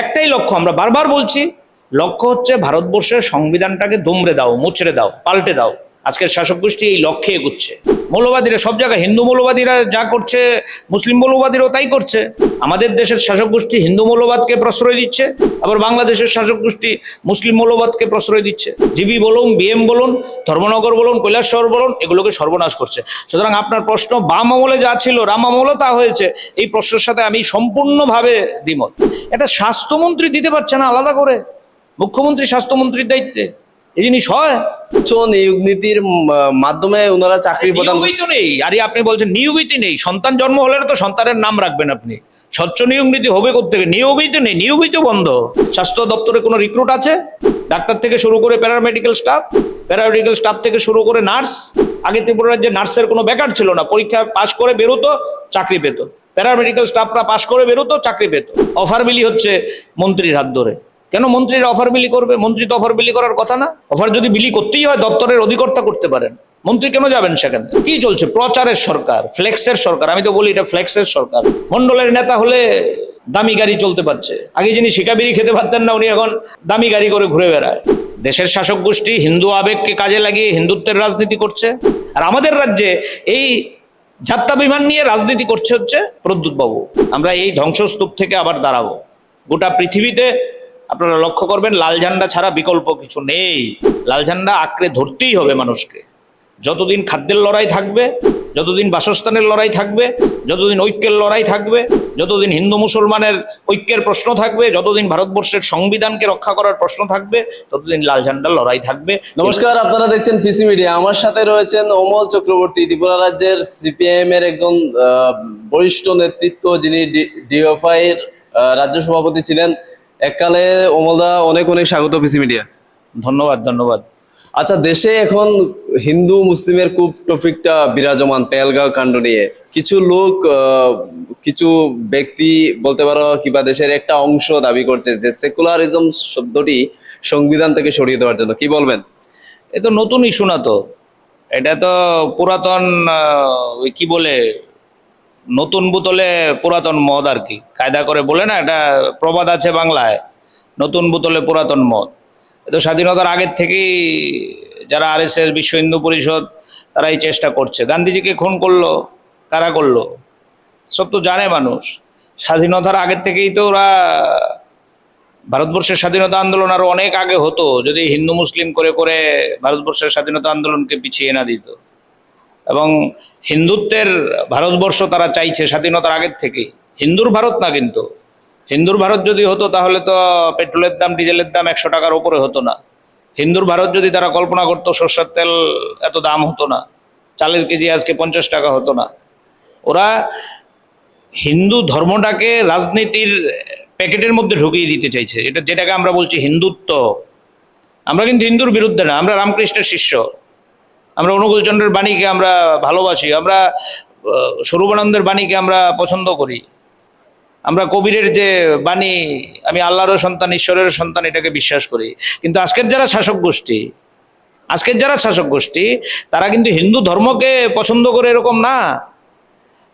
একটাই লক্ষ্য, আমরা বারবার বলছি, লক্ষ্য হচ্ছে ভারতবর্ষের সংবিধানটাকে দুমড়ে দাও, মুচড়ে দাও, পাল্টে দাও। আজকের শাসক গোষ্ঠী এই লক্ষ্যে এগুচ্ছে। মৌলবাদীরা, সব জায়গায় হিন্দু মৌলবাদীরা যা করছে, মুসলিম মৌলবাদীরাও তাই করছে। আমাদের দেশের শাসক গোষ্ঠী হিন্দু মৌলবাদকে প্রশ্রয় দিচ্ছে, আবার বাংলাদেশের শাসক গোষ্ঠী মুসলিম মৌলবাদকে প্রশ্রয় দিচ্ছে। জিবি বলুন, বিএম বলুন, ধর্মনগর বলুন কৈলাসহর বলুন, এগুলোকে সর্বনাশ করছে। সুতরাং আপনার প্রশ্ন, বাম আমলে যা ছিল, রাম আমলে তা হয়েছে, এই প্রশ্নের সাথে আমি সম্পূর্ণভাবে দ্বিমত। এটা স্বাস্থ্যমন্ত্রী দিতে পারছে না আলাদা করে। মুখ্যমন্ত্রী স্বাস্থ্যমন্ত্রীর দায়িত্বে। এই জিনিস হয়? উচ্চ নিয়োগ নীতির মাধ্যমে ওনারা চাকরি প্রদান নিয়োগই তো নেই। আরে আপনি বলছেন নিয়োগই তো নেই। সন্তান জন্ম হলে তো সন্তানের নাম রাখবেন আপনি। স্বচ্ছ নিয়োগ নীতি হবে কোথেকে নিয়োগই তো নেই নিয়োগই তো বন্ধ। স্বাস্থ্য দপ্তরে কোনো রিক্রুট আছে? ডাক্তার থেকে শুরু করে প্যারামেডিক্যাল স্টাফ প্যারামেডিক্যাল স্টাফ থেকে শুরু করে নার্স আগে ত্রিপুরা রাজ্যে নার্সের কোনো বেকার ছিল না। পরীক্ষা পাশ করে বেরোতো চাকরি পেত। প্যারামেডিক্যাল স্টাফরা পাশ করে বেরোতো চাকরি পেত। অফার মিলি হচ্ছে মন্ত্রীর হাত ধরে। কেন মন্ত্রীরা অফার বিলি করবে? মন্ত্রী তো অফার বিলি করার কথা না। অফার যদি বিলি করতেই হয়, দপ্তরের অধিকর্তা করতে পারেন। মন্ত্রী কেন যাবেন সেখানে? কি চলছে? প্রচারের সরকার, ফ্লেক্সের সরকার। আমি তো বলি, এটা ফ্লেক্সের সরকার। মন্ডলের নেতা হলে দামি গাড়ি চলতে পারছে। আগে যিনি শিকাবিরি খেতে পারতেন না, উনি এখন দামি গাড়ি করে ঘুরে বেড়ায়। দেশের শাসক গোষ্ঠী হিন্দু আবেগকে কাজে লাগিয়ে হিন্দুত্বের রাজনীতি করছে। আর আমাদের রাজ্যে এই যাত্রা বিমান নিয়ে রাজনীতি করছে হচ্ছে প্রদ্যুৎ বাবু আমরা এই ধ্বংসস্তূপ থেকে আবার দাঁড়াবো। গোটা পৃথিবীতে আপনারা লক্ষ্য করবেন, লাল ঝান্ডা ছাড়া বিকল্প কিছু নেই। লাল ঝান্ডা আঁকড়ে ধরতেই হবে মানুষকে। যতদিন খাদ্যের লড়াই থাকবে, যতদিন বাসস্থানের লড়াই থাকবে, যতদিন ঐক্যের লড়াই থাকবে, যতদিন হিন্দু মুসলমানের ঐক্যের প্রশ্ন থাকবে, যতদিন ভারতবর্ষের সংবিধানকে রক্ষা করার প্রশ্ন থাকবে, ততদিন লাল ঝান্ডার লড়াই থাকবে। নমস্কার, আপনারা দেখছেন পিসি মিডিয়া। আমার সাথে রয়েছেন অমল চক্রবর্তী, ত্রিপুরা রাজ্যের সিপিআইএম এর একজন বরিষ্ঠ নেতৃত্ব যিনি ডিএফআই এর রাজ্য সভাপতি ছিলেন। এককালে অমলদা অনেক অনেক স্বাগত পিসি মিডিয়া। ধন্যবাদ ধন্যবাদ। আচ্ছা দেশে এখন হিন্দু মুসলিমের খুব টপিকটা বিরাজমান পেহেলগাঁও কাণ্ড নিয়ে। কিছু লোক কিছু ব্যক্তি বলতে পারো কিংবা দেশের একটা অংশ দাবি করছে যে সেকুলারিজম শব্দটি সংবিধান থেকে সরিয়ে দেওয়ার জন্য। কি বলবেন? এ তো নতুন ইস্যু না তো। এটা তো পুরাতন ওই কি বলে নতুন বোতলে পুরাতন মদ আর কি। কায়দা করে বলে না, এটা প্রবাদ আছে বাংলায়, নতুন বোতলে পুরাতন মদ। তো স্বাধীনতার আগের থেকেই যারা আর বিশ্ব হিন্দু পরিষদ, তারা এই চেষ্টা করছে। গান্ধীজিকে খুন করল, কারা করল? সব তো জানে মানুষ। স্বাধীনতার আগের থেকেই তো ওরা ভারতবর্ষের স্বাধীনতা আন্দোলন আরও অনেক আগে হতো, যদি হিন্দু মুসলিম করে করে ভারতবর্ষের স্বাধীনতা আন্দোলনকে পিছিয়ে না দিত। এবং হিন্দুত্বের ভারতবর্ষ তারা চাইছে স্বাধীনতার আগের থেকেই। হিন্দুর ভারত না কিন্তু। হিন্দুর ভারত যদি হতো তাহলে তো পেট্রোলের দাম, ডিজেলের দাম একশো টাকার উপরে হতো না। হিন্দুর ভারত যদি তারা কল্পনা করতো সর্ষের তেল এত দাম হতো না, চালের কেজি আজকে পঞ্চাশ টাকা হতো না। ওরা হিন্দু ধর্মটাকে রাজনীতির প্যাকেটের মধ্যে ঢুকিয়ে দিতে চাইছে। এটা যেটাকে আমরা বলছি হিন্দুত্ব। আমরা কিন্তু হিন্দুর বিরুদ্ধে না, আমরা রামকৃষ্ণের শিষ্য। আমরা অনুকূলচন্দ্রের বাণীকে আমরা ভালোবাসি, আমরা স্বরূপানন্দের বাণীকে আমরা পছন্দ করি। আমরা কবিরের যে বাণী, আমি আল্লাহরও সন্তান ঈশ্বরের সন্তান, এটাকে বিশ্বাস করি। কিন্তু আজকের যারা শাসক গোষ্ঠী, আজকের যারা শাসক গোষ্ঠী, তারা কিন্তু হিন্দু ধর্মকে পছন্দ করে এরকম না।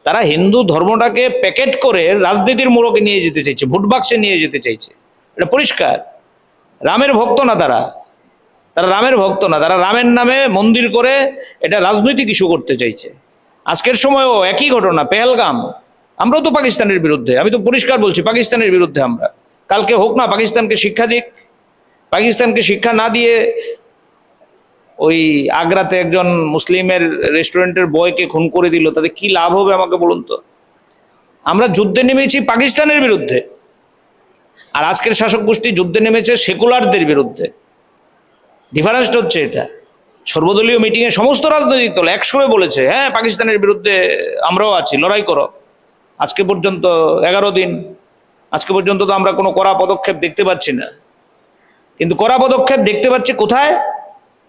তারা হিন্দু ধর্মটাকে প্যাকেট করে রাজনীতির মোড়কে নিয়ে যেতে চাইছে, ভোট বাক্সে নিয়ে যেতে চাইছে। এটা পরিষ্কার। রামের ভক্ত না তারা। তারা রামের ভক্ত না, তারা রামের নামে মন্দির করে এটা রাজনৈতিক ইস্যু করতে চাইছে। আজকের সময়ও একই ঘটনা, পেহেলগাম। আমরাও তো পাকিস্তানের বিরুদ্ধে, আমি তো পরিষ্কার বলছি পাকিস্তানের বিরুদ্ধে আমরা। কালকে হোক না, পাকিস্তানকে শিক্ষা দিক। পাকিস্তানকে শিক্ষা না দিয়ে ওই আগ্রাতে একজন মুসলিমের রেস্টুরেন্টের বয়কে খুন করে দিল, তাতে কি লাভ হবে আমাকে বলুন তো? আমরা যুদ্ধে নেমেছি পাকিস্তানের বিরুদ্ধে। আর আজকের শাসক গোষ্ঠী যুদ্ধে নেমেছে সেকুলারদের বিরুদ্ধে। ডিফারেন্সটা হচ্ছে এটা। সর্বদলীয় মিটিংয়ে সমস্ত রাজনৈতিক দল একসঙ্গে বলেছে হ্যাঁ পাকিস্তানের বিরুদ্ধে আমরাও আছি, লড়াই করো। আজকে পর্যন্ত এগারো দিন, আজকে পর্যন্ত তো আমরা কোনো কড়া পদক্ষেপ দেখতে পাচ্ছি না। কিন্তু কড়া পদক্ষেপ দেখতে পাচ্ছি কোথায়?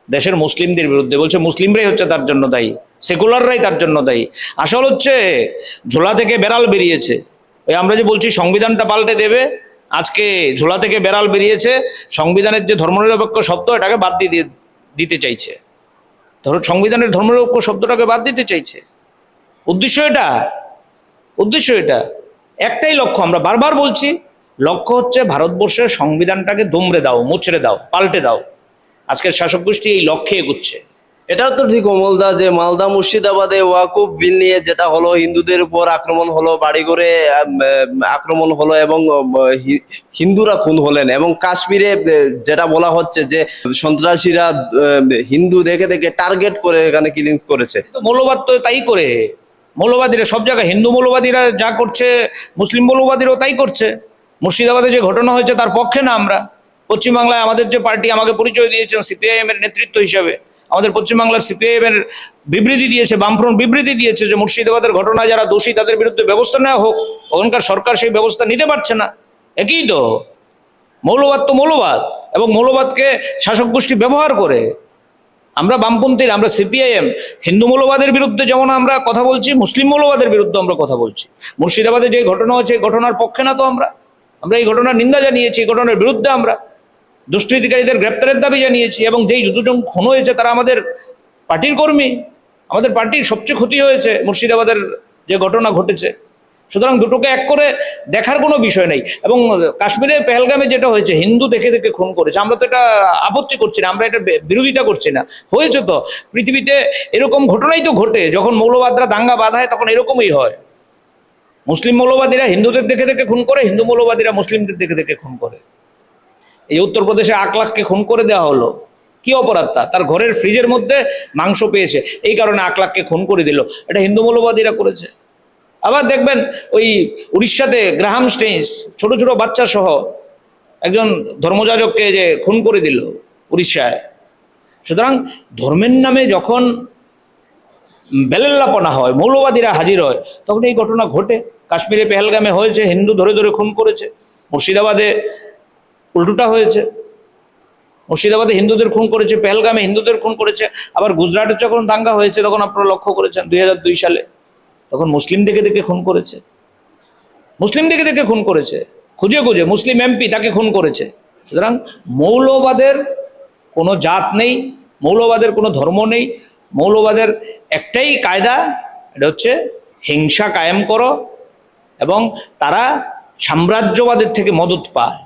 দেশের মুসলিমদের বিরুদ্ধে। বলছে, মুসলিমরাই হচ্ছে তার জন্য দায়ী, সেকুলাররাই তার জন্য দায়ী। আসল হচ্ছে, ঝোলা থেকে বেড়াল বেরিয়েছে। ওই আমরা যে বলছি, সংবিধানটা পাল্টে দেবে আজকে ঝোলা থেকে বেড়াল বেরিয়েছে, সংবিধানের যে ধর্মনিরপেক্ষ শব্দ, এটাকে বাদ দিয়ে দিতে চাইছে। ধরো সংবিধানের ধর্মনিরপেক্ষ শব্দটাকে বাদ দিতে চাইছে। উদ্দেশ্য এটা উদ্দেশ্য এটা। একটাই লক্ষ্য, আমরা বারবার বলছি, লক্ষ্য হচ্ছে ভারতবর্ষের সংবিধানটাকে দুমড়ে দাও, মুচড়ে দাও, পাল্টে দাও। আজকের শাসক গোষ্ঠী এই লক্ষ্যে এগুচ্ছে। এটাও তো ঠিক অমলদা যে মালদা মুর্শিদাবাদে ওয়াকুব বিল নিয়ে যেটা হলো, হিন্দুদের উপর আক্রমণ হলো বাড়ি করে আক্রমণ হলো এবং হিন্দুরা খুন হলেন এবং কাশ্মীরে যেটা বলা হচ্ছে যে সন্ত্রাসীরা হিন্দু দেখে দেখে টার্গেট করে এখানে কিলিংস করেছে। মৌলবাদ তো তাই করে। মৌলবাদীরা সব জায়গায়, হিন্দু মৌলবাদীরা যা করছে, মুসলিম মৌলবাদীরাও তাই করছে। মুর্শিদাবাদে যে ঘটনা হয়েছে তার পক্ষে না আমরা। পশ্চিমবাংলায় আমাদের যে পার্টি আমাকে পরিচয় দিয়েছেন সিপিআইএম এর নেতৃত্ব হিসাবে। আমাদের পশ্চিমবাংলার সিপিআইএম এর বিবৃতি দিয়েছে, বামফ্রন্ট বিবৃতি দিয়েছে যে মুর্শিদাবাদের ঘটনা যারা দোষী তাদের বিরুদ্ধে ব্যবস্থা নেওয়া হোক। ওখানকার সরকার সেই ব্যবস্থা নিতে পারছে না। একই তো, মৌলবাদ তো মৌলবাদ এবং মৌলবাদকে শাসক গোষ্ঠী ব্যবহার করে। আমরা বামপন্থীর, আমরা সিপিআইএম, হিন্দু মৌলবাদের বিরুদ্ধে যেমন আমরা কথা বলছি, মুসলিম মৌলবাদের বিরুদ্ধে আমরা কথা বলছি। মুর্শিদাবাদে যে ঘটনা হচ্ছে ঘটনার পক্ষে না তো আমরা। আমরা এই ঘটনার নিন্দা জানিয়েছি, এই ঘটনার বিরুদ্ধে আমরা। দুষ্কৃতিকারীদের গ্রেপ্তারের দাবি জানিয়েছি এবং যেই দুজন খুন হয়েছে তারা আমাদের পার্টির কর্মী। আমাদের পার্টির সবচেয়ে ক্ষতি হয়েছে মুর্শিদাবাদের যে ঘটনা ঘটেছে। সুতরাং দুটোকে এক করে দেখার কোনো বিষয় নেই এবং কাশ্মীরে পেহেলগামে যেটা হয়েছে, হিন্দু দেখে দেখে খুন করেছে। আমরা তো এটা আপত্তি করছি না, আমরা এটা বিরোধিতা করছি না। হয়েছে তো। পৃথিবীতে এরকম ঘটনাই তো ঘটে, যখন মৌলবাদরা দাঙ্গা বাঁধায় তখন এরকমই হয়। মুসলিম মৌলবাদীরা হিন্দুদের দেখে দেখে খুন করে, হিন্দু মৌলবাদীরা মুসলিমদের দেখে দেখে খুন করে। এই উত্তরপ্রদেশে আক লাখকে খুন করে দেওয়া হলো। কি অপরাধ তা? তার ঘরের ফ্রিজের মধ্যে মাংস পেয়েছে। এই কারণে আক লাখকে খুন করে দিল। এটা হিন্দু মৌলবাদীরা করেছে। আবার দেখবেন ওই উড়িষ্যাতে গ্রাহাম স্টেইনস, ছোট ছোট বাচ্চা সহ একজন ধর্মযাজককে যে খুন করে দিল উড়িষ্যায়। সুতরাং ধর্মের নামে যখন বেলেল্লাপনা হয়, মৌলবাদীরা হাজির হয়, তখন এই ঘটনা ঘটে। কাশ্মীরে পেহেলগামে হয়েছে, হিন্দু ধরে ধরে খুন করেছে। মুর্শিদাবাদে উল্টোটা হয়েছে। মুর্শিদাবাদে হিন্দুদের খুন করেছে, পেহেলগামে হিন্দুদের খুন করেছে, আবার গুজরাটে যখন দাঙ্গা হয়েছে, তখন আপনারা লক্ষ্য করেছেন দুই হাজার দুই সালে, তখন মুসলিম দেখে দেখে খুন করেছে। মুসলিম দেখে দেখে খুন করেছে। খুঁজে খুঁজে মুসলিম এমপি তাকে খুন করেছে। সুতরাং মৌলবাদের কোনো জাত নেই, মৌলবাদের কোনো ধর্ম নেই, মৌলবাদের একটাই কায়দা, এটা হচ্ছে হিংসা কায়েম করো এবং তারা সাম্রাজ্যবাদের থেকে মদত পায়।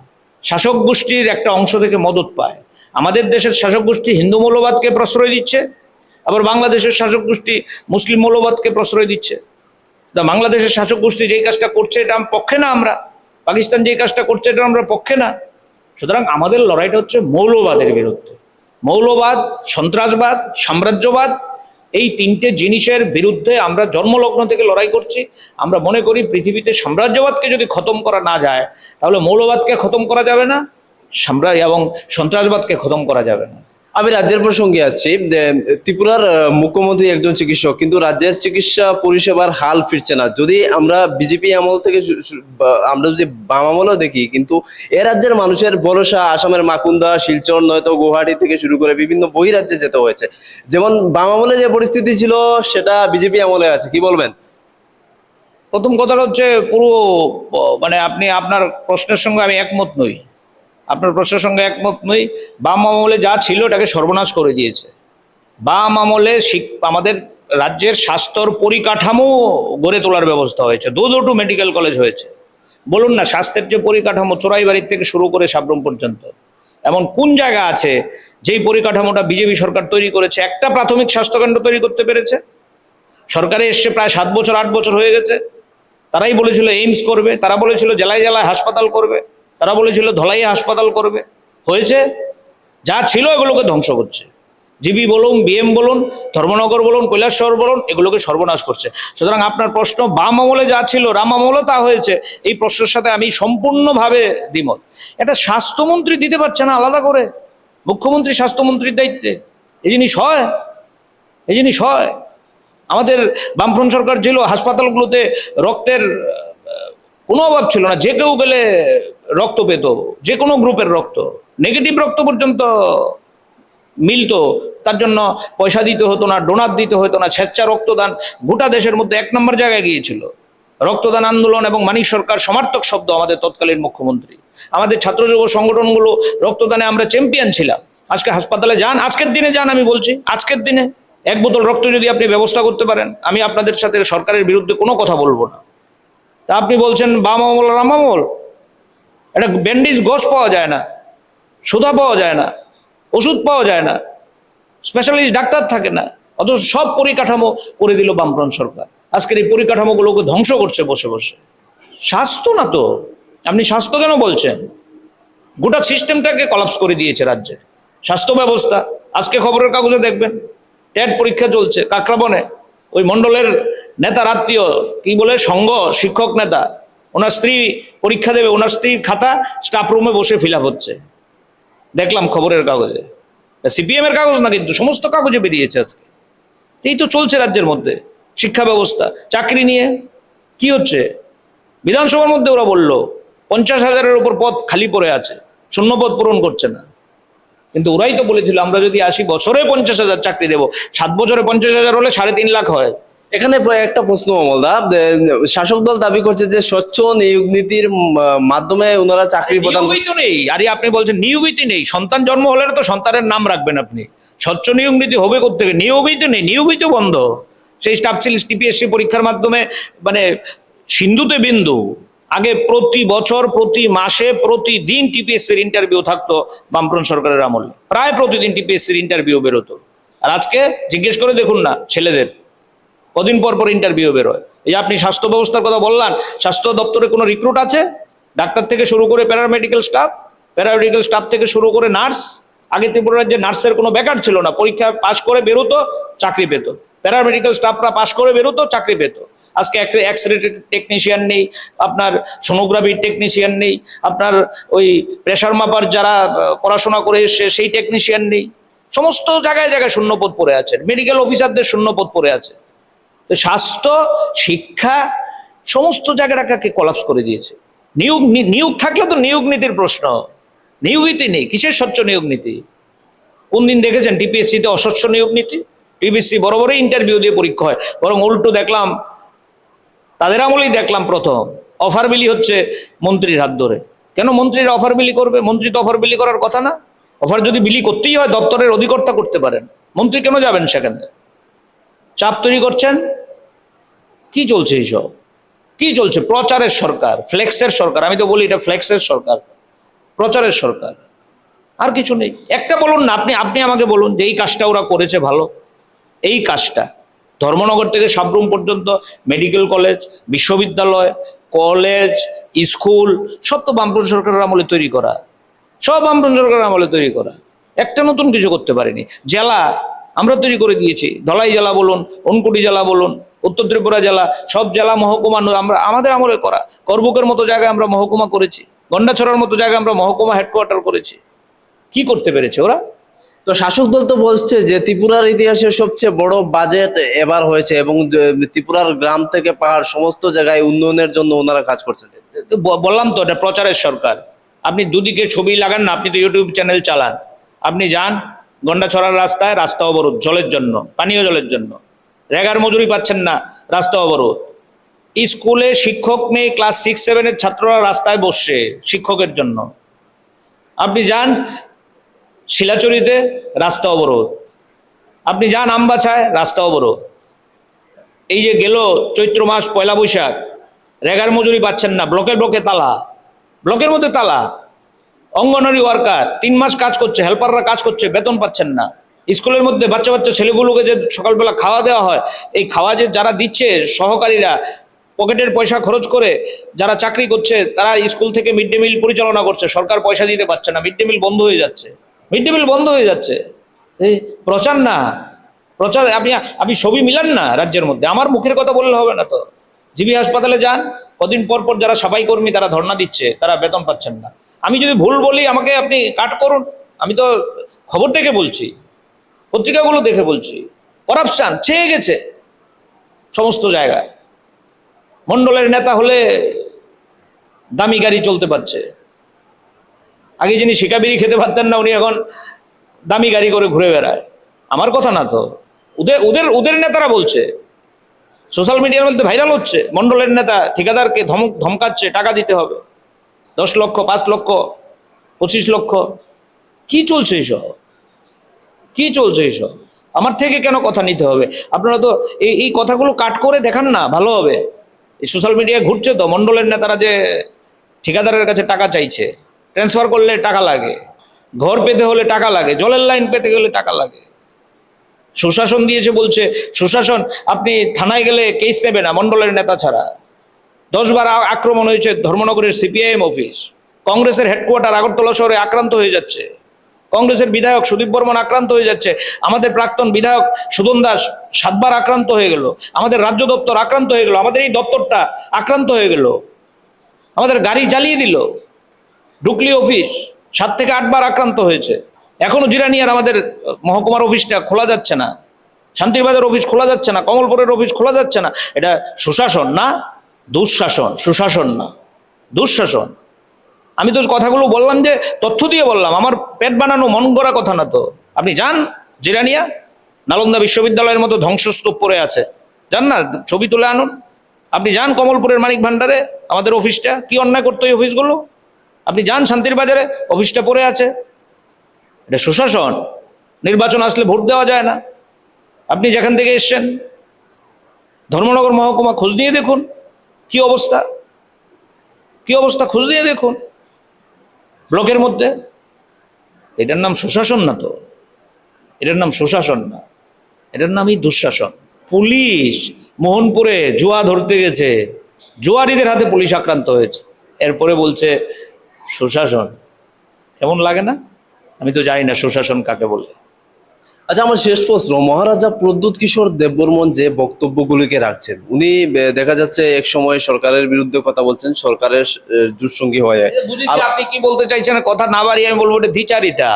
শাসক গোষ্ঠীর একটা অংশ থেকে মদত পায়। আমাদের দেশের শাসক গোষ্ঠী হিন্দু মৌলবাদকে প্রশ্রয় দিচ্ছে, আবার বাংলাদেশের শাসক গোষ্ঠী মুসলিম মৌলবাদকে প্রশ্রয় দিচ্ছে। তা বাংলাদেশের শাসক গোষ্ঠী যেই কাজটা করছে এটা পক্ষে না আমরা। পাকিস্তান যেই কাজটা করছে এটা আমরা পক্ষে না। সুতরাং আমাদের লড়াইটা হচ্ছে মৌলবাদের বিরুদ্ধে। মৌলবাদ, সন্ত্রাসবাদ, সাম্রাজ্যবাদ এই তিনটে জিনিসের বিরুদ্ধে আমরা জন্মলগ্ন থেকে লড়াই করছি। আমরা মনে করি পৃথিবীতে সাম্রাজ্যবাদকে যদি খতম করা না যায়, তাহলে মৌলবাদকে খতম করা যাবে না, সাম্রাজ্য এবং সন্ত্রাসবাদকে খতম করা যাবে না। আমি রাজ্যের প্রসঙ্গে আসছি। ত্রিপুরার মুখ্যমন্ত্রী একজন চিকিৎসক, কিন্তু রাজ্যের চিকিৎসা পরিষেবার হাল ফিরছে না। যদি আমরা বিজেপি আমল থেকে আমরা যদি বাম আমলও দেখি, কিন্তু এ রাজ্যের মানুষের ভরসা, আসামের মাকুন্দা, শিলচর, নয়তো গুয়াহাটি থেকে শুরু করে বিভিন্ন বহিরাজ্যে যেতে হয়েছে। যেমন বাম আমলে যে পরিস্থিতি ছিল, সেটা বিজেপি আমলে আছে, কি বলবেন? প্রথম কথাটা হচ্ছে পুরো মানে আপনি আপনার প্রশ্নের সঙ্গে আমি একমত নই। আপনার প্রশ্নের সঙ্গে একমত নই। বাম আমলে যা ছিল এটাকে সর্বনাশ করে দিয়েছে। বাম আমলে আমাদের রাজ্যের স্বাস্থ্যর পরিকাঠামো গড়ে তোলার ব্যবস্থা হয়েছে। দু দুটো মেডিকেল কলেজ হয়েছে। বলুন না, স্বাস্থ্যের যে পরিকাঠামো চোরাইবাড়ির থেকে শুরু করে সাবরুম পর্যন্ত, এমন কোন জায়গা আছে যেই পরিকাঠামোটা বিজেপি সরকার তৈরি করেছে? একটা প্রাথমিক স্বাস্থ্যকেন্দ্র তৈরি করতে পেরেছে। সরকারে এসছে প্রায় সাত বছর, আট বছর হয়ে গেছে। তারাই বলেছিল, এইমস করবে। তারা বলেছিল, জেলায় জেলায় হাসপাতাল করবে। তারা বলেছিল, ধলাই হাসপাতাল করবে। হয়েছে। যা ছিল এগুলোকে ধ্বংস করছে। জিবি বলুন, বিএম বলুন, ধর্মনগর বলুন কৈলাসহর বলুন, এগুলোকে সর্বনাশ করছে। সুতরাং আপনার প্রশ্ন, বাম আমলে যা ছিল, রাম আমলে তা হয়েছে, এই প্রশ্নের সাথে আমি সম্পূর্ণভাবে দ্বিমত। এটা স্বাস্থ্যমন্ত্রী দিতে পারছে না আলাদা করে। মুখ্যমন্ত্রী স্বাস্থ্যমন্ত্রীর দায়িত্বে। এই জিনিস হয়। এই জিনিস হয়। আমাদের বামফ্রন্ট সরকার ছিল, হাসপাতালগুলোতে রক্তের কোনো অভাব ছিল না। যে কেউ গেলে রক্ত পেত, যে কোনো গ্রুপের রক্ত। নেগেটিভ রক্ত পর্যন্ত মিলতো, তার জন্য পয়সা দিতে হতো না ডোনার দিতে হতো না, স্বেচ্ছা রক্তদান গোটা দেশের মধ্যে এক নম্বর জায়গায় গিয়েছিল। রক্তদান আন্দোলন এবং মানিক সরকার সমার্থক শব্দ আমাদের তৎকালীন মুখ্যমন্ত্রী। আমাদের ছাত্র যুব সংগঠনগুলো রক্তদানে আমরা চ্যাম্পিয়ন ছিলাম। আজকে হাসপাতালে যান, আজকের দিনে যান আমি বলছি, আজকের দিনে। এক বোতল রক্ত যদি আপনি ব্যবস্থা করতে পারেন, আমি আপনাদের সাথে সরকারের বিরুদ্ধে কোনো কথা বলব না। তা আপনি বলছেন বাম আমল রাম আমল একটা ব্যান্ডেজ গোস পাওয়া যায় না সুধা পাওয়া যায় না, ওষুধ পাওয়া যায় না, স্পেশালিস্ট ডাক্তার থাকে না, অথচ সব পরিকাঠামো করে দিল বামফ্রন্ট সরকার। আজকের এই পরিকাঠামোগুলোকে ধ্বংস করছে বসে বসে। স্বাস্থ্য না তো? আপনি স্বাস্থ্য কেন বলছেন? গোটা সিস্টেমটাকে কলাপস করে দিয়েছে রাজ্যের। স্বাস্থ্য ব্যবস্থা, আজকে খবরের কাগজে দেখবেন ট্যাট পরীক্ষা চলছে, কাকরাবনে, ওই মণ্ডলের নেতার আত্মীয় কি বলে সংঘ শিক্ষক নেতা। ওনার স্ত্রী পরীক্ষা দেবে, ওনার স্ত্রীর খাতা স্টাফ রুমে বসে ফিল হচ্ছে। দেখলাম খবরের কাগজে। সিপিএম এর কাগজ না কিন্তু, সমস্ত কাগজে বেরিয়েছে আজকে। এই তো চলছে রাজ্যের মধ্যে, শিক্ষা ব্যবস্থা, চাকরি নিয়ে। কি হচ্ছে? বিধানসভার মধ্যে ওরা বলল, পঞ্চাশ হাজারের উপর পদ খালি পড়ে আছে, শূন্য পদ পূরণ করছে না। কিন্তু ওরাই তো বলেছিল, আমরা যদি আশি বছরে পঞ্চাশ হাজার চাকরি দেবো, সাত বছরে পঞ্চাশ হাজার হলে সাড়ে তিন লাখ হয়। এখানে একটা প্রশ্ন অমলদা। শাসক দল দাবি করছে যে স্বচ্ছ নিয়োগ নীতির মাধ্যমে ওনারা চাকরি প্রদান তো নেই। আরে আপনি বলছেন নিয়োগই তো নেই। সন্তান জন্ম হলে তো সন্তানের নাম রাখবেন আপনি। স্বচ্ছ নিয়োগ নীতি হবে কোথেকে নিয়োগই তো নেই নিয়োগই তো বন্ধ। সেই স্টাফ সিল টিপিএসসি পরীক্ষার মাধ্যমে মানে সিন্ধুতে বিন্দু। আগে প্রতি বছর প্রতি মাসে প্রতিদিন টিপিএসসির ইন্টারভিউ থাকতো বামফ্রন্ট সরকারের আমলে। প্রায় প্রতিদিন টিপিএসসির ইন্টারভিউ বেরোতো। আর আজকে জিজ্ঞেস করে দেখুন না ছেলেদের। কদিন পর পর ইন্টারভিউ বেরোয়। এই আপনি স্বাস্থ্য ব্যবস্থার কথা বললেন, স্বাস্থ্য দপ্তরে কোনো রিক্রুট আছে? ডাক্তার থেকে শুরু করে প্যারামেডিক্যাল স্টাফ প্যারামেডিক্যাল স্টাফ থেকে শুরু করে নার্স আগে ত্রিপুরা রাজ্যে নার্সের কোনো বেকার ছিল না। পরীক্ষা পাশ করে বেরোতো, চাকরি পেত। প্যারামেডিক্যাল স্টাফরা পাশ করে বেরোতো, চাকরি পেত। আজকে একটা এক্স রে টেকনিশিয়ান নেই, আপনার সোনোগ্রাফির টেকনিশিয়ান নেই, আপনার ওই প্রেশার মাপার যারা পড়াশোনা করে এসছে, সেই টেকনিশিয়ান নেই। সমস্ত জায়গায় জায়গায় শূন্যপদ পড়ে আছে। মেডিকেল অফিসারদের শূন্যপদ পড়ে আছে। তো স্বাস্থ্য, শিক্ষা, সমস্ত জায়গাটাকে কলাপস করে দিয়েছে? নিয়োগ নিয়োগ থাকলে তো নিয়োগ নীতির প্রশ্ন। নিয়োগই নেই, কিসের স্বচ্ছ নিয়োগ নীতি? কোন দিন দেখেছেন টিপিএসসিতে অস্বচ্ছ নিয়োগ নীতি? টিপিএসসি বড় বড় ইন্টারভিউ দিয়ে পরীক্ষা হয়, বরং উল্টো দেখলাম, তাদের আমলেই দেখলাম প্রথম অফার বিলি হচ্ছে মন্ত্রীর হাত ধরে। কেন মন্ত্রীরা অফার বিলি করবে? মন্ত্রী তো অফার বিলি করার কথা না। অফার যদি বিলি করতেই হয়, দপ্তরের অধিকর্তা করতে পারেন। মন্ত্রী কেন যাবেন সেখানে? চাপ তৈরি করছেন? কি চলছে এইসব? কি চলছে? প্রচারের সরকার, ফ্লেক্সের সরকার, আমি তো বলি এটা ফ্লেক্সের সরকার, প্রচারের সরকার, আর কিছু নেই। একটা বলুন না, আপনি আপনি আমাকে বলুন যে এই কাজটা ওরা করেছে ভালো। এই কাজটা, ধর্মনগর থেকে সাবরুম পর্যন্ত, মেডিকেল কলেজ, বিশ্ববিদ্যালয়, কলেজ, স্কুল, সব তো বামফ্রন্ট সরকারের আমলে তৈরি করা। সব বামফ্রন্ট সরকারের আমলে তৈরি করা। একটা নতুন কিছু করতে পারিনি। জেলা আমরা তৈরি করে দিয়েছি। ধলাই জেলা বলুন, অনকুটি জেলা বলুন উত্তর ত্রিপুরা জেলা সব জেলা মহকুমা আমরা আমাদের আমলে করা। করবুকের মতো জায়গায় আমরা মহকুমা করেছি। গন্ডাছড়ার মতো জায়গায় আমরা মহকুমা হেডকোয়ার্টার করেছি। কি করতে পেরেছে ওরা? তো শাসক দল তো বলছে যে ত্রিপুরার ইতিহাসে সবচেয়ে বড় বাজেট এবার হয়েছে এবং ত্রিপুরার গ্রাম থেকে পাহাড় সমস্ত জায়গায় উন্নয়নের জন্য ওনারা কাজ করছেন। বললাম তো এটা প্রচারের সরকার। আপনি দুদিকে ছবি লাগান না আপনি তো ইউটিউব চ্যানেল চালান। আপনি যান গন্ডাছড়ার রাস্তায় রাস্তা অবরোধ জলের জন্য পানীয় জলের জন্য। রেগার মজুরি পাচ্ছেন না রাস্তা অবরোধ। স্কুলে শিক্ষক নেই, ক্লাস সিক্স সেভেনের ছাত্ররা রাস্তায় বসছে শিক্ষকের জন্য। আপনি যান শিলাচুরিতে, রাস্তা অবরোধ। আপনি যান আমবাছায়, রাস্তা অবরোধ। এই যে গেল চৈত্র মাস পয়লা বৈশাখ, রেগার মজুরি পাচ্ছেন না ব্লকে ব্লকে তালা, ব্লকের মধ্যে তালা। অঙ্গনওয়াড়ি ওয়ার্কার, তিন মাস কাজ করছে, হেল্পাররা কাজ করছে, বেতন পাচ্ছেন না। স্কুলের মধ্যে বাচ্চা বাচ্চা ছেলেগুলোকে যে সকালবেলা খাওয়া দেওয়া হয়, এই খাওয়া যে যারা দিচ্ছে সহকারীরা, পকেটের পয়সা খরচ করে যারা চাকরি করছে, তারা স্কুল থেকে মিড ডে মিল পরিচালনা করছে, সরকার পয়সা দিতে পারছে না, মিড ডে মিল বন্ধ হয়ে যাচ্ছে। মিড ডে মিল বন্ধ হয়ে যাচ্ছে। প্রচার না। প্রচার, আপনি আপনি ছবি মিলান না রাজ্যের মধ্যে, আমার মুখের কথা বললে হবে না তো। জিবি হাসপাতালে যান, কদিন পর পর যারা সাফাই কর্মী, তারা ধর্ণা দিচ্ছে, তারা বেতন পাচ্ছেন না। আমি যদি ভুল বলি, আমাকে আপনি কাট করুন। আমি তো খবর দেখে বলছি। পত্রিকাগুলো দেখে বলছি। করাপশান ছেয়ে গেছে সমস্ত জায়গায়। মণ্ডলের নেতা হলে দামি গাড়ি চলতে পারছে। আগে যিনি শিকাবিরি খেতে পারতেন না, উনি এখন দামি গাড়ি করে ঘুরে বেড়ায়। আমার কথা না তো। ওদের ওদের ওদের নেতারা বলছে। সোশ্যাল মিডিয়ার মধ্যে ভাইরাল হচ্ছে। মণ্ডলের নেতা ঠিকাদারকে ধমক ধমকাচ্ছে, টাকা দিতে হবে। দশ লক্ষ, পাঁচ লক্ষ, পঁচিশ লক্ষ। কি চলছে এইসব? কি চলছে এইসব? আমার থেকে কেন কথা নিতে হবে? আপনারা তো এই এই কথাগুলো কাট করে দেখান না, ভালো হবে। এই সোশ্যাল মিডিয়ায় ঘুরছে তো, মণ্ডলের নেতারা যে ঠিকাদারের কাছে টাকা চাইছে ট্রান্সফার করলে টাকা লাগে, ঘর পেতে হলে টাকা লাগে, জলের লাইন পেতে গেলে টাকা লাগে। সুশাসন দিয়েছে বলছে, সুশাসন, আপনি থানায় গেলে কেস নেবে না, মণ্ডলের নেতা ছাড়া। দশবার আক্রমণ হয়েছে ধর্মনগরের সিপিআইএম অফিস কংগ্রেসের হেডকোয়ার্টার আগরতলা শহরে আক্রান্ত হয়ে যাচ্ছে। কংগ্রেসের বিধায়ক সুদীপ বর্মন আক্রান্ত হয়ে যাচ্ছে, আমাদের প্রাক্তন বিধায়ক সুদন দাস সাতবার আক্রান্ত হয়ে গেল, আমাদের রাজ্য দপ্তর আক্রান্ত হয়ে গেল, আমাদের এই দপ্তরটা আক্রান্ত হয়ে গেল, আমাদের গাড়ি জ্বালিয়ে দিল ডুকলি অফিস, সাত থেকে আটবার আক্রান্ত হয়েছে, এখনও জিরানিয়ার আমাদের মহকুমার অফিসটা খোলা যাচ্ছে না শান্তিরবাজার অফিস খোলা যাচ্ছে না, কমলপুরের অফিস খোলা যাচ্ছে না, এটা সুশাসন না, দুঃশাসন, সুশাসন না, দুঃশাসন। আমি তো কথাগুলো বললাম যে তথ্য দিয়ে বললাম, আমার পেট বানানো, মন গড়া কথা না তো। আপনি যান, জিরানিয়া, নালন্দা বিশ্ববিদ্যালয়ের মতো ধ্বংসস্তূপ পড়ে আছে। যান না, ছবি তুলে আনুন। আপনি যান কমলপুরের মানিক ভান্ডারে, আমাদের অফিসটা। কি অন্যায় করতো এই অফিসগুলো? আপনি যান শান্তির বাজারে, অফিসটা পড়ে আছে। এটা সুশাসন। নির্বাচন আসলে ভোট দেওয়া যায় না। আপনি যেখান থেকে এসছেন, ধর্মনগর মহকুমা খোঁজ নিয়ে দেখুন। কি অবস্থা? কি অবস্থা? খোঁজ নিয়ে দেখুন। ব্লকের মধ্যে? এটার নাম সুশাসন না তো? এটার নাম সুশাসন না। এটার নামই দুঃশাসন। পুলিশ মোহনপুরে জুয়া ধরতে গেছে। জুয়ারিদের হাতে পুলিশ আক্রান্ত হয়েছে। এরপরে বলছে, সুশাসন। কেমন লাগে না? আমি তো জানি না সুশাসন কাকে বলে। আচ্ছা আমার শেষ প্রশ্ন। মহারাজা প্রদ্যুৎ কিশোর দেববর্মন যে বক্তব্যগুলিকে রাখছেন উনি দেখা যাচ্ছে এক সময় সরকারের বিরুদ্ধে কথা বলছেন সরকারের জোটসঙ্গী হয়ে। আপনি কি বলতে চাইছেন? কথা না বাড়িয়ে আমি বলব এটা দ্বিচারিতা।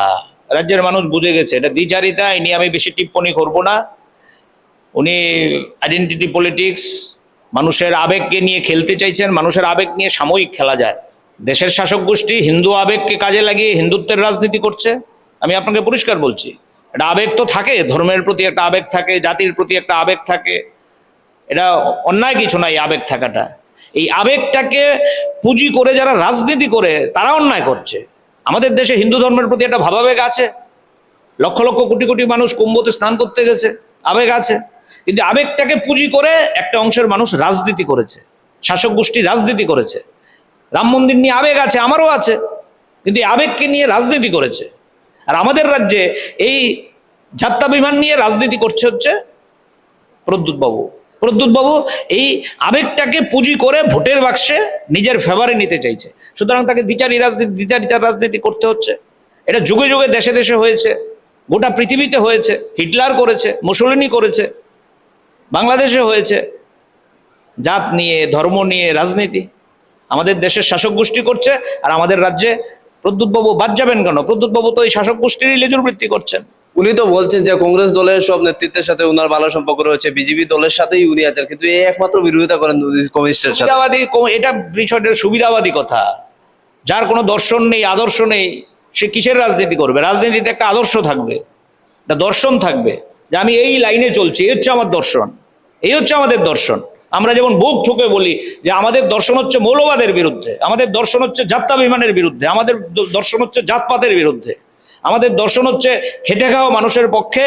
রাজ্যের মানুষ বুঝে গেছে এটা দ্বিচারিতা এই নিয়ে আমি বেশি টিপ্পণী করব না। উনি আইডেন্টিটি পলিটিক্স মানুষের আবেগকে নিয়ে খেলতে চাইছেন মানুষের আবেগ নিয়ে সাময়িক খেলা যায়। দেশের শাসক গোষ্ঠী হিন্দু আবেগকে কাজে লাগিয়ে হিন্দুত্বের রাজনীতি করছে। আমি আপনাকে পরিষ্কার বলছি এটা আবেগ তো থাকে, ধর্মের প্রতি একটা আবেগ থাকে, জাতির প্রতি একটা আবেগ থাকে। এটা অন্যায় কিছু নাই আবেগ থাকাটা। এই আবেগটাকে পুঁজি করে যারা রাজনীতি করে, তারা অন্যায় করছে। আমাদের দেশে হিন্দু ধর্মের প্রতি একটা ভাবাবেগ আছে। লক্ষ লক্ষ কোটি কোটি মানুষ কুম্ভতে স্নান করতে গেছে, আবেগ আছে। কিন্তু আবেগটাকে পুঁজি করে একটা অংশের মানুষ রাজনীতি করেছে। শাসক গোষ্ঠী রাজনীতি করেছে। রাম মন্দির নিয়ে আবেগ আছে, আমারও আছে। কিন্তু এই আবেগকে নিয়ে রাজনীতি করেছে। আর আমাদের রাজ্যে এই যাত্রা বিমান নিয়ে রাজনীতি করছে হচ্ছে প্রদ্যুৎ বাবু প্রদ্যুৎ বাবু এই আবেগটাকে পুঁজি করে ভোটের বাক্সে নিজের ফেভারে নিতে চাইছে। সুতরাং তাকে বিচারী রাজনীতি দ্বিচারিতার রাজনীতি করতে হচ্ছে। এটা যুগে যুগে দেশে দেশে হয়েছে। গোটা পৃথিবীতে হয়েছে। হিটলার করেছে, মুসলিনি করেছে, বাংলাদেশে হয়েছে। জাত নিয়ে, ধর্ম নিয়ে, রাজনীতি। আমাদের দেশের শাসক গোষ্ঠী করছে আর আমাদের রাজ্যে প্রদ্যুৎ বাবু বাদ যাবেন কেন? প্রদ্যুৎ বাবু তো এই শাসক গোষ্ঠীরই লেজুর বৃত্তি করছেন। উনি তো বলছেন যে কংগ্রেস দলের সব নেতৃত্বের সাথে ওনার ভালো সম্পর্ক রয়েছে বিজেপি দলের সাথেই উনি আছেন কিন্তু এই একমাত্র বিরোধিতা করেন কমিউনিস্টের সাথে। এটা বিষয়টার সুবিধাবাদী কথা। যার কোনো দর্শন নেই আদর্শ নেই সে কিসের রাজনীতি করবে? রাজনীতিতে একটা আদর্শ থাকবে একটা দর্শন থাকবে। যে আমি এই লাইনে চলছি এই হচ্ছে আমার দর্শন এই হচ্ছে আমাদের দর্শন। আমরা যেমন বুক ঠুকে বলি যে আমাদের দর্শন হচ্ছে মৌলবাদের বিরুদ্ধে, আমাদের দর্শন হচ্ছে যাত্রাভিমানের বিরুদ্ধে, আমাদের দর্শন হচ্ছে জাতপাতের বিরুদ্ধে, আমাদের দর্শন হচ্ছে খেটে খাওয়া মানুষের পক্ষে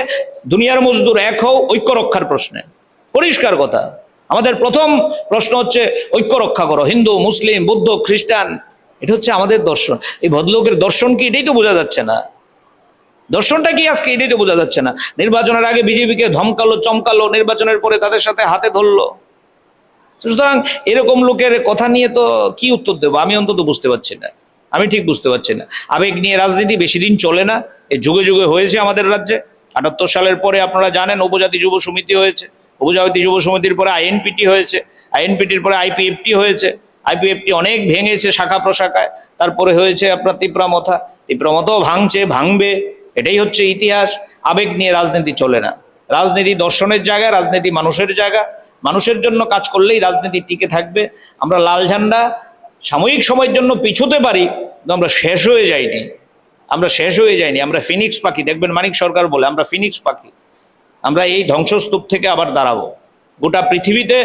দুনিয়ার মজদুর এক হও ঐক্য রক্ষার প্রশ্নে। পরিষ্কার কথা। আমাদের প্রথম প্রশ্ন হচ্ছে ঐক্য রক্ষা করো, হিন্দু, মুসলিম, বৌদ্ধ, খ্রিস্টান, এটা হচ্ছে আমাদের দর্শন। এই ভদ্রলোকের দর্শন কি এটাই তো বোঝা যাচ্ছে না। দর্শনটা কি আজকে এটাই তো বোঝা যাচ্ছে না। নির্বাচনের আগে বিজেপিকে ধমকালো, চমকালো, নির্বাচনের পরে তাদের সাথে হাতে ধরলো। সুতরাং এরকম লোকের কথা নিয়ে তো কি উত্তর দেবো? আমি অন্তত বুঝতে পারছি না। আমি ঠিক বুঝতে পারছি না। আবেগ নিয়ে রাজনীতি বেশি দিন চলে না। এই যুগে যুগে হয়েছে আমাদের রাজ্যে। আটাত্তর সালের পরে আপনারা জানেন উপজাতি যুব সমিতি হয়েছে। উপজাতি যুব সমিতির পরে আইএনপিটি হয়েছে। আইএনপিটির পরে আইপিএফটি হয়েছে। আইপিএফটি অনেক ভেঙেছে শাখা প্রশাখায়। তারপরে হয়েছে আপনার তিপ্রামথা তিপ্রামথাও ভাঙছে, ভাঙবে। এটাই হচ্ছে ইতিহাস। আবেগ নিয়ে রাজনীতি চলে না। রাজনীতি দর্শনের জায়গা, রাজনীতি মানুষের জায়গা। মানুষের জন্য কাজ করলেই রাজনীতি টিকে থাকবে। আমরা লাল ঝান্ডা সাময়িক সময়ের জন্য পিছুতে পারি, কিন্তু আমরা শেষ হয়ে যাইনি। আমরা শেষ হয়ে যাইনি। আমরা ফিনিক্স পাখি, দেখবেন মানিক সরকার বলে, আমরা ফিনিক্স পাখি। আমরা এই ধ্বংসস্তূপ থেকে আবার দাঁড়াবো। গোটা পৃথিবীতে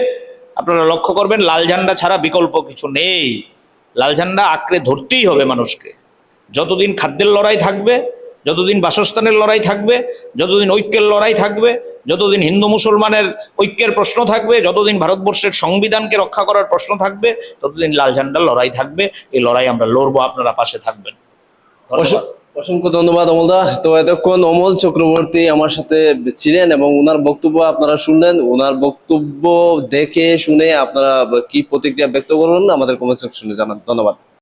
আপনারা লক্ষ্য করবেন, লাল ঝান্ডা ছাড়া বিকল্প কিছু নেই। লাল ঝান্ডা আঁকড়ে ধরতেই হবে মানুষকে। যতদিন খাদ্যের লড়াই থাকবে, যতদিন বাসস্থানের লড়াই থাকবে, যতদিন ঐক্যের লড়াই থাকবে যতদিন হিন্দু মুসলমানের ঐক্যের প্রশ্ন থাকবে, যতদিন ভারতবর্ষের সংবিধানকে রক্ষা করার প্রশ্ন থাকবে, ততদিন লাল ঝান্ডার লড়াই থাকবে। এই লড়াই আমরা লড়বো, আপনারা পাশে থাকবেন। অসংখ্য ধন্যবাদ, অমলদা। তো এতক্ষণ অমল চক্রবর্তী আমার সাথে ছিলেন এবং ওনার বক্তব্য আপনারা শুনলেন। ওনার বক্তব্য দেখে শুনে আপনারা কি প্রতিক্রিয়া ব্যক্ত করবেন, আমাদের কমেন্ট সেকশনে জানান। ধন্যবাদ।